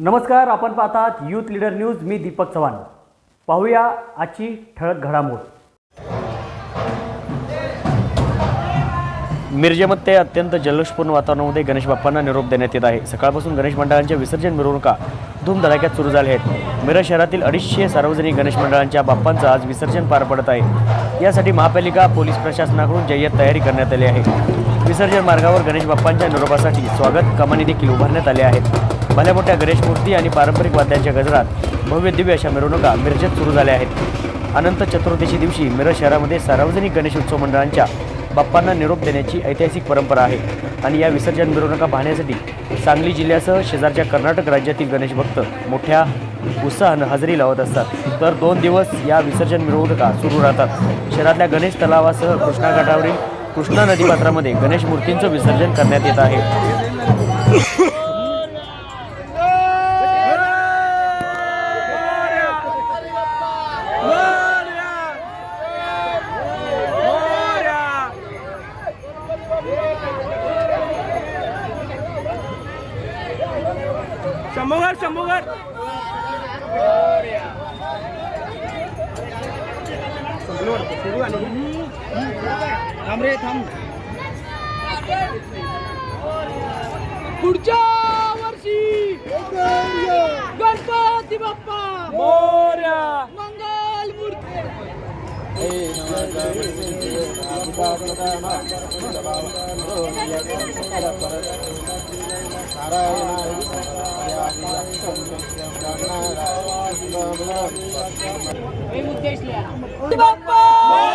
नमस्कार आपण पाहतात यूथ लीडर न्यूज मी दीपक चव्हाण. पाहूया आजची ठळक घडामोड. मिरजेमध्ये अत्यंत जल्लोषपूर्ण वातावरणामध्ये गणेश बाप्पांना निरोप देण्यात येत आहे. सकाळपासून गणेश मंडळांच्या विसर्जन मिरवणुका धूमधडाक्यात सुरू झाल्या आहेत. मिरज शहरातील अडीचशे सार्वजनिक गणेश मंडळांच्या बाप्पांचं आज विसर्जन पार पडत आहे. यासाठी महापालिका पोलीस प्रशासनाकडून जय्यत तयारी करण्यात आली आहे. विसर्जन मार्गावर गणेश बाप्पांच्या निरोपासाठी स्वागत कमानी देखील उभारण्यात आल्या आहेत. भल्या मोठ्या गणेश मूर्ती आणि पारंपरिक वाद्यांच्या गजरात भव्य दिव्य अशा मिरवणुका मिरजेत सुरू झाल्या आहेत. अनंत चतुर्दशी दिवशी मिरज शहरामध्ये सार्वजनिक गणेश उत्सव मंडळांच्या बाप्पांना निरोप देण्याची ऐतिहासिक परंपरा आहे आणि या विसर्जन मिरवणुका पाहण्यासाठी सांगली जिल्ह्यासह शेजारच्या कर्नाटक राज्यातील गणेश भक्त मोठ्या उत्साहानं हजेरी लावत असतात. तर दोन दिवस या विसर्जन मिरवणुका सुरू राहतात. शहरातल्या गणेश तलावासह कृष्णा घाटावरील कृष्णा नदीपात्रामध्ये गणेश मूर्तींचं विसर्जन करण्यात येत आहे. शंभूगर शंभूगर थांब रे थांब. पुढच्या वर्षी गणपती बाप्पा. मोर्या. मंगल मूर्ती. बाप्पा